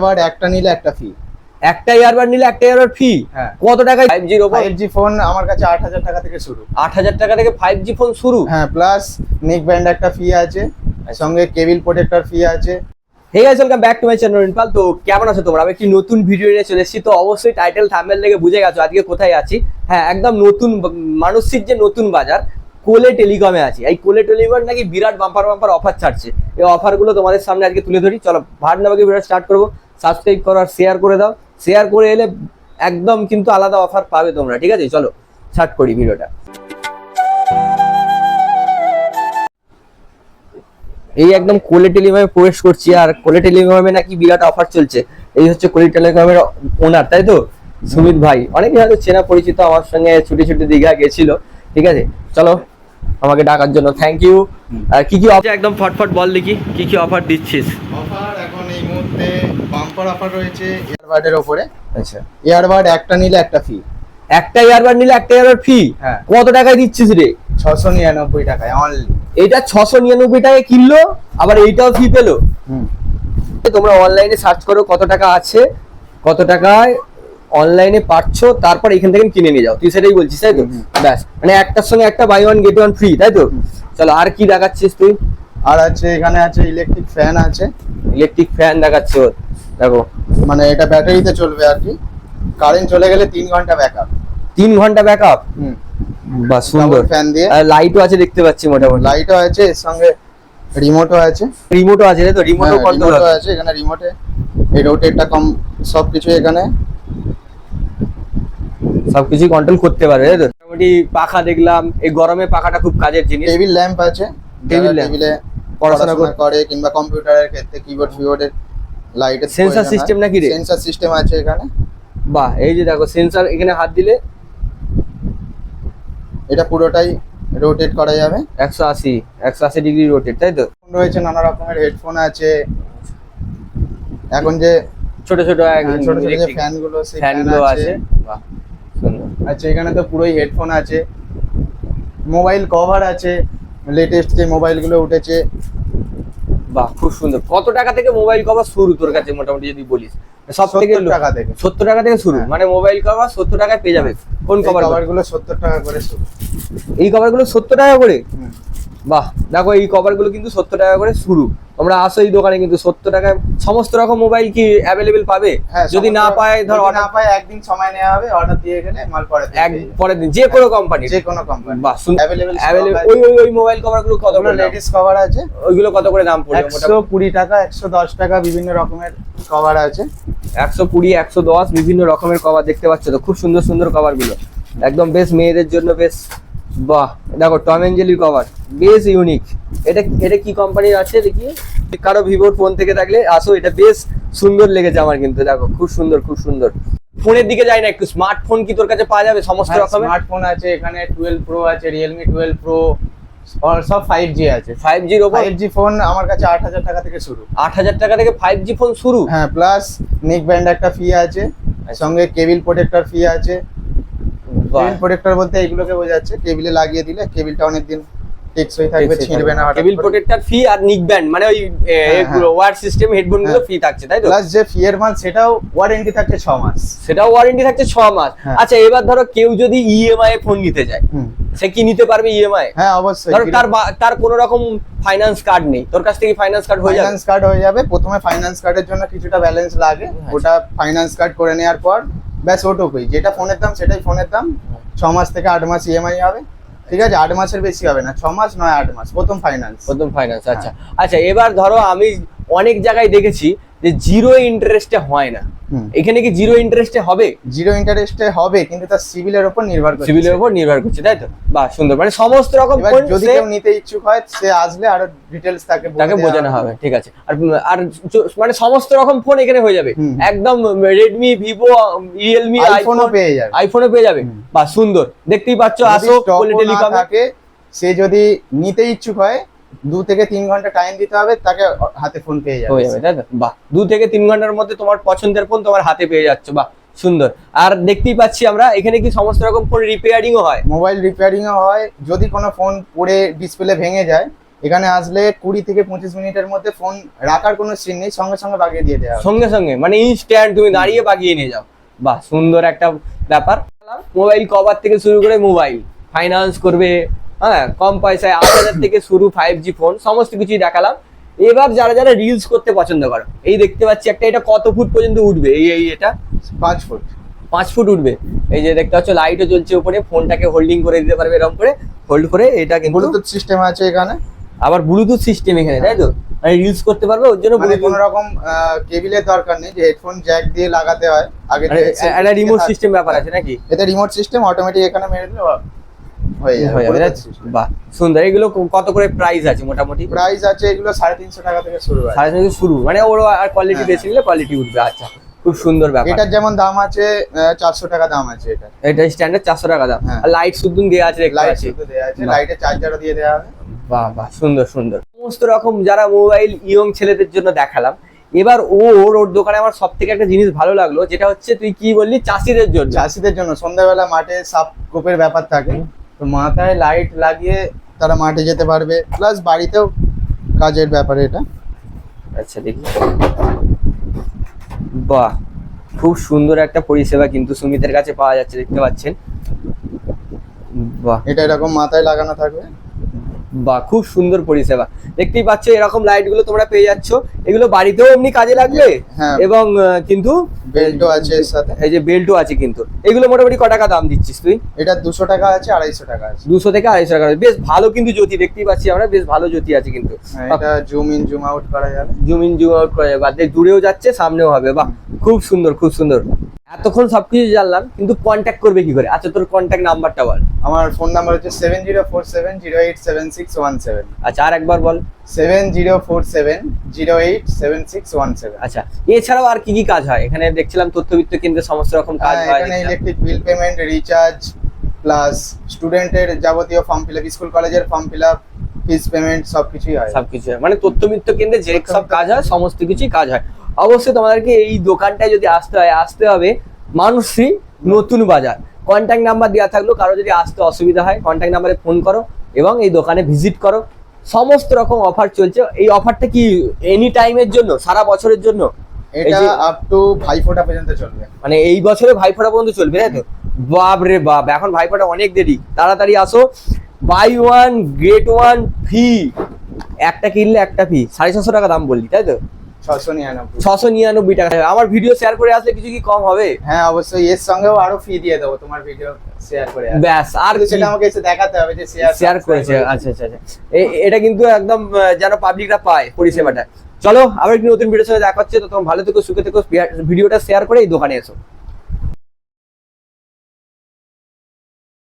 এবার একটা নিলে একটা ফ্রি একটা নিলে একটা ফ্রি হ্যাঁ। কত টাকায় ফাইভ জির ওপর ফাইভ জি ফোন আমার কাছে আট হাজার টাকা থেকে শুরু। আট হাজার টাকা থেকে ফাইভ জি ফোন শুরু? হ্যাঁ প্লাস নেক ব্যান্ড একটা ফ্রি আছে সঙ্গে কেবিল প্রোটেক্টর ফ্রি আছে। Hey guys welcome back to my channel ইনপাল তো কেমন আছো তোমরা? আমি একটি নতুন ভিডিও নিয়ে চলে এসেছি। তো অবশ্যই টাইটেল থাম্বনেল দেখে বুঝে গেছো আজকে কোথায় আছি। হ্যাঁ একদম নতুন মানসিক যে নতুন বাজার কোলে টেলিকমে আছি। এই কোলে টেলিকম নাকি বিরাট বাম্পার বাম্পার অফার ছাড়ছে। এই অফারগুলো তোমাদের সামনে আজকে তুলে ধরি। চলো ভাট নামাকে ভিডিও স্টার্ট করব। সাবস্ক্রাইব করো আর শেয়ার করে দাও। শেয়ার করে এলে একদম কিন্তু আলাদা অফার পাবে তোমরা ঠিক আছে? চলো স্টার্ট করি ভিডিওটা। এই একদম কোলে টেলিকমে প্রবেশ করছি আর কোলে টেলিকমে নাকি বিরাট অফার চলছে। এই হচ্ছে কোলে টেলিকমের ওনার তাই তো? সুমিত ভাই। অনেকে হয়তো চেনা পরিচিত আমার সঙ্গে ছুটি ছুটি দীঘা গেছিল ঠিক আছে? চলো আমাকে ডাকার জন্য থ্যাংক ইউ আর কি কি অফার একদম ফটফট বল দেখি কি কি অফার দিচ্ছিস? অফার এখন বাম্পার অফার রয়েছে ইয়ারবাডের ওপরে। আচ্ছা। ইয়ারবাড একটা নিলে একটা ফ্রি একটা ইয়ারবার নিলে একটা ইয়ারবার ফ্রি হ্যাঁ। কত টাকায় দিচ্ছিস রে? ছশো নিরানব্বই টাকায় অনলি এটা ছশো নিরানব্বই টাকায় কিনলো আবার এইটাও ফ্রি পেল? হুম। তোমরা অনলাইনে সার্চ করো কত টাকা আছে কত টাকায় অনলাইনে পাচ্ছ তারপর এখান থেকে কিনে নিয়ে যাও। তুই সেটাই বলছিস তাই তো। ব্যাস। মানে একটার সঙ্গে একটা buy one get one free তাই তো? চলো আর কি দেখাচ্ছিস তুই? আর আছে এখানে আছে ইলেকট্রিক ফ্যান আছে। ইলেকট্রিক ফ্যান দেখাচ্ছ দেখো। মানে এটা ব্যাটারিতে চলবে আর কি। কারেন্ট চলে গেলে তিন ঘণ্টা ব্যাকআপ তিন ঘণ্টা ব্যাকআপ হুম। বাহ সুন্দর। ফ্যান দিয়ে। আর লাইটও আছে দেখতে পাচ্ছি মোটামুটি। লাইটও আছে এর সঙ্গে রিমোটও আছে। রিমোটও আছে তো রিমোটও হ্যাঁ, কন্ট্রোল আছে এখানে রিমোটে এই রোটেটটা কম সবকিছু এখানে। সবকিছু কন্ট্রোল করতে পারে মোটামুটি পাখা দেখলাম। এই গরমে পাখাটা খুব কাজের জিনিস। টেবিল ল্যাম্প আছে। Table lamp। পড়াশোনা করে। কিংবা কম্পিউটারের ক্ষেত্রে কিবোর্ড ফিবোর্ডের লাইটের Sensor system নাকি রে? সেন্সর সিস্টেম আছে এখানে। বাহ এই যে দেখো সেন্সর এখানে হাত দিলে এটা পুরোটাই রোটেট করা যাবে। একশো আশি একশো আশি ডিগ্রি রোটেট তাই তো? রয়েছে নানা রকমের হেডফোন আছে। এখন যে ছোট ছোট হ্যাঁ, ছোট ছোট যে ফ্যানগুলো সেই ফ্যান ফ্যান আছে। আছে। বাহ আচ্ছা এখানে তো পুরোই হেডফোন আছে। মোবাইল কভার আছে। লেটেস্ট যে মোবাইলগুলো উঠেছে। বাহ খুব সুন্দর। কত টাকা থেকে মোবাইল কভার শুরু তোর কাছে মোটামুটি যদি বলিস? সব থেকে 70 টাকা থেকে। সত্তর টাকা থেকে শুরু? হ্যাঁ। মানে মোবাইল কভার সত্তর টাকায় পেয়ে যাবে? কোন কভার কভারগুলো? সত্তর টাকা করে শুরু। এই কভারগুলো সত্তর টাকা করে। বাহ দেখো এই কভারগুলো কিন্তু সত্তর টাকা করে শুরু। তোমরা আসো এই দোকানে কিন্তু সত্তর টাকায়। সমস্ত রকম মোবাইল কি অ্যাভেলেবেল পাবে? হ্যাঁ যদি না পায় ধর না পায় একদিন সময় নেওয়া হবে অর্ডার দিয়ে গেলে মাল পরে এক পরের দিন যে কোনো কোম্পানি যে কোনো কোম্পানি বাহ অ্যাভেলেবেল ওই ওই ওই মোবাইল কভারগুলো কত করে? লেডিস কভার আছে। ওইগুলো কত করে দাম পড়বে একশো কুড়ি টাকা একশো দশ টাকা বিভিন্ন রকমের কভার আছে। একশো কুড়ি একশো দশ বিভিন্ন রকমের কভার দেখতে পাচ্ছ তো? খুব সুন্দর সুন্দর কভারগুলো। একদম বেশ মেয়েদের জন্য বেশ বাহ দেখো টম এন্ড জেলির কভার বেশ ইউনিক এটা এটা কি কোম্পানির আছে দেখি? কারও ভিভোর ফোন থেকে থাকলে আসো এটা বেশ সুন্দর লেগেছে আমার কিন্তু দেখো খুব সুন্দর খুব সুন্দর। ফোনের দিকে যাই না একটু স্মার্টফোন কি তোর কাছে পাওয়া যাবে সমস্ত রকমের? স্মার্টফোন আছে এখানে টুয়েলভ প্রো আছে রিয়েলমি টুয়েলভ প্রো সব ফাইভ জি আছে। ফাইভ জির ওপর ফাইভ জি ফোন আমার কাছে আট হাজার টাকা থেকে শুরু। আট হাজার টাকা থেকে ফাইভ জি ফোন শুরু? হ্যাঁ প্লাস নেক ব্যান্ড একটা ফ্রি আছে সঙ্গে কেবিল প্রোটেক্টর ফ্রি আছে বাহ। প্রোটেক্টর বলতে এইগুলোকে বোঝাচ্ছে টেবিলে লাগিয়ে দিলে কেবিলটা অনেকদিন টেকসই থাকবে ছিঁড়বে না কেবিল প্রোটেক্টর ফি আর নিক ব্যান্ড মানে ওই হ্যাঁ, হ্যাঁ। ওয়ার সিস্টেম হেডফোনগুলো হ্যাঁ। ফ্রি থাকছে তাই তো প্লাস যে ফি এর মাল সেটাও ওয়ারেন্টি থাকছে ছ মাস সেটাও ওয়ারেন্টি থাকছে ছ মাস হ্যাঁ। আচ্ছা এবার ধরো কেউ যদি ইএমআই এ ফোন নিতে হুম। সে কি নিতে পারবে ইএমআই হ্যাঁ অবশ্যই ধরো তার তার কোনো রকম ফাইন্যান্স কার্ড নেই তোর কাছ থেকে ফাইন্যান্স কার্ড হয়ে যাবে ফাইন্যান্স কার্ড হয়ে যাবে প্রথমে ফাইন্যান্স কার্ডের জন্য কিছুটা ব্যালেন্স লাগে। ওটা ফাইন্যান্স কার্ড করে নেওয়ার পর ব্যাস ওটুকুই। যেটা ফোনের দাম, সেটাই ফোনের দাম। ছ মাস থেকে আট মাস ইএমআই হবে। ঠিক আছে? আট মাসের বেশি হবে না। ছ মাস নয়, আট মাস। প্রথম ফাইন্যান্স প্রথম ফাইন্যান্স। আচ্ছা। আচ্ছা এবার ধরো আমি অনেক জায়গায় দেখেছি যে জিরো ইন্টারেস্টে হয় না। এখানে কি জিরো ইন্টারেস্টে হবে? জিরো ইন্টারেস্টে হবে কিন্তু তার সিভিলের উপর নির্ভর করছে। সিভিলের উপর নির্ভর করছে তাই তো? বাহ সুন্দর। মানে সমস্ত রকম যদি কেউ নিতে ইচ্ছুক হয় সে আসলে আরও ডিটেলস তাকে তাকে বোঝানো হবে। ঠিক আছে। আর আর মানে সমস্ত রকম ফোন এখানে হয়ে যাবে। একদম রেডমি ভিভো রিয়েলমি আইফোনও পেয়ে যাবে। আইফোনও পেয়ে যাবে। বাহ সুন্দর। দেখতেই পাচ্ছ আসো টেলিকমে থাকে সে যদি নিতে ইচ্ছুক হয় দু থেকে তিন ঘণ্টা টাইম দিতে হবে তাকে হাতে ফোন পেয়ে যাবে। হয়ে যাবে তাই তো? বাহ দু থেকে তিন ঘণ্টার মধ্যে তোমার পছন্দের ফোন তোমার হাতে পেয়ে যাচ্ছে বাহ সুন্দর। আর দেখতেই পাচ্ছি আমরা এখানে কি সমস্ত রকম ফোন রিপেয়ারিংও হয়? মোবাইল রিপেয়ারিং হয় যদি কোনো ফোন পড়ে ডিসপ্লে ভেঙে যায় এখানে আসলে কুড়ি থেকে পঁচিশ মিনিটের মধ্যে ফোন রাখার কোনো সিন নেই সঙ্গে সঙ্গে বাগিয়ে দিয়ে দেওয়া সঙ্গে সঙ্গে মানে ইনস্ট্যান্ট তুমি দাঁড়িয়ে বাগিয়ে নিয়ে যাও। বাহ সুন্দর একটা ব্যাপার। মোবাইল কভার থেকে শুরু করে মোবাইল ফাইন্যান্স করবে হ্যাঁ কম পয়সায় আট হাজার থেকে শুরু ফাইভ জি ফোন সমস্ত কিছুই দেখালাম। এবার যারা যারা রিলস করতে পছন্দ করো এই দেখতে পাচ্ছি একটা এটা কত ফুট পর্যন্ত উঠবে? এই এই এটা? পাঁচ ফুট। পাঁচ ফুট উঠবে। এই যে দেখতে পাচ্ছ লাইটও জ্বলছে উপরে ফোনটাকে হোল্ডিং করে দিতে পারবে এরকম করে হোল্ড করে এটা কিন্তু ব্লুটুথ সিস্টেম আছে এখানে? আবার ব্লুটুথ সিস্টেম এখানে তাই তো? মানে রিলস করতে পারবে ওর জন্য মানে কোনো রকম কেবিলের দরকার নেই যে হেডফোন জ্যাক দিয়ে লাগাতে হয় আগে একটা রিমোট সিস্টেম ব্যাপার আছে নাকি? এতে রিমোট সিস্টেম অটোমেটিক এখানে মেরে দিলে হয়ে যাবে বাহ সুন্দর। এগুলো কত করে প্রাইস আছে মোটামুটি? প্রাইস আছে এগুলো সাড়ে তিনশো টাকা থেকে শুরু সাড়ে তিনশো শুরু মানে ওর আর কোয়ালিটি হ্যাঁ। বেশি নিলে কোয়ালিটি উঠবে আচ্ছা খুব সুন্দর ব্যাপার। এটার যেমন দাম আছে চারশো টাকা দাম আছে এটা। এটা স্ট্যান্ডার্ড চারশো টাকা দাম। হ্যাঁ। আর লাইট শুদ্ধ দেওয়া আছে লাইট দেওয়া আছে লাইটের চার্জারও দিয়ে দেওয়া হবে। বাহ বাহ সুন্দর সুন্দর। সমস্ত রকম যারা মোবাইল ইয়ং ছেলেদের জন্য দেখালাম এবার ওর ওর দোকানে আমার সব থেকে একটা জিনিস ভালো লাগল যেটা হচ্ছে তুই কি বললি? চাষিদের জন্য। চাষিদের জন্য। সন্ধ্যাবেলা মাঠে সাপ কোপের ব্যাপার থাকে। তো মাথায় লাইট লাগিয়ে তারা মাঠে যেতে পারবে। প্লাস বাড়িতেও কাজের ব্যাপারে এটা। আচ্ছা দেখি। বাহ খুব সুন্দর একটা পরিষেবা কিন্তু সুমিতের কাছে পাওয়া যাচ্ছে দেখতে পাচ্ছেন। বাহ। এটা এরকম মাথায় লাগানো থাকবে। বাহ খুব সুন্দর পরিষেবা। দেখতেই পাচ্ছ এরকম লাইটগুলো তোমরা পেয়ে যাচ্ছ। এগুলো বাড়িতেও এমনি কাজে লাগবে? হ্যাঁ। এবং কিন্তু বেল্টও আছে এর সাথে। এই যে বেল্টও আছে কিন্তু। এগুলো মোটামুটি ক টাকা দাম দিচ্ছিস তুই? এটা দুশো টাকা আছে আড়াইশো টাকা আছে। দুশো থেকে আড়াইশো টাকা বেশ ভালো কিন্তু জ্যোতি দেখতেই পাচ্ছি আমরা বেশ ভালো জ্যোতি আছে কিন্তু। হ্যাঁ, এটা জুম ইন জুম আউট করা যাবে। জুম ইন জুম আউট করা যাবে। আর দূরেও যাচ্ছে সামনেও হবে। বাহ খুব সুন্দর খুব সুন্দর। এতক্ষণ সবকিছু জানলাম কিন্তু কন্ট্যাক্ট করবে কি করে? আচ্ছা তোর কন্ট্যাক্ট নাম্বারটা বল। আমার ফোন নাম্বার হচ্ছে seven zero four seven zero eight seven six one seven আচ্ছা আর একবার বল। Seven zero four seven zero eight seven six one seven আচ্ছা এছাড়াও আর কি কি কাজ হয়? এখানে দেখছিলাম তথ্যবিত্ত কেন্দ্রে সমস্ত রকম কাজ হয় হ্যাঁ, এখানে electric bill payment recharge plus স্টুডেন্টের যাবতীয় ফর্ম ফিল আপ স্কুল কলেজের form fill up fees payment সবকিছুই হয়। সবকিছু হয়। মানে তথ্যবিত্ত কেন্দ্রে যে সব কাজ হয় সমস্ত কিছুই কাজ হয়। অবশ্যই তোমাদেরকে এই দোকানটায় যদি আসতে হয় আসতে হবে মানুষই নতুন বাজার। কন্ট্যাক্ট নাম্বার দেওয়া থাকল কারও যদি আসতে অসুবিধা হয় কন্ট্যাক্ট নাম্বারে ফোন করো এবং এই দোকানে ভিজিট করো। সমস্ত রকম অফার চলছে। এই অফারটা কি এনি টাইমের জন্য? সারা বছরের জন্য? এটা আপ টু ভাইফোঁটা পর্যন্ত চলবে। মানে এই বছরে ভাইফোঁটা পর্যন্ত চলবে তাই তো? বাপ রে বাপ এখন ভাইফোঁটা অনেক দেরি। তাড়াতাড়ি আসো। Buy one get one free একটা কিনলে একটা ফি সাড়ে ছশো টাকা দাম বললি তাই তো? ছশো নিরানব্বই। টাকা। আমার ভিডিও শেয়ার করে আসলে কিছু কি কম হবে? হ্যাঁ অবশ্যই। এর সঙ্গেও আরও ফি দিয়ে দেবো তোমার ভিডিও শেয়ার করে ব্যাস আর সেটা আমাকে এসে দেখাতে হবে যে শেয়ার শেয়ার করেছে আচ্ছা আচ্ছা আচ্ছা। এটা কিন্তু একদম যেন পাবলিকরা পায় পরিষেবাটা। চলো আবার একটি নতুন ভিডিওর দেখা হচ্ছে। তো তোমার ভালো থেকো সুখে থেকো ভিডিওটা শেয়ার করে এই দোকানে এসো।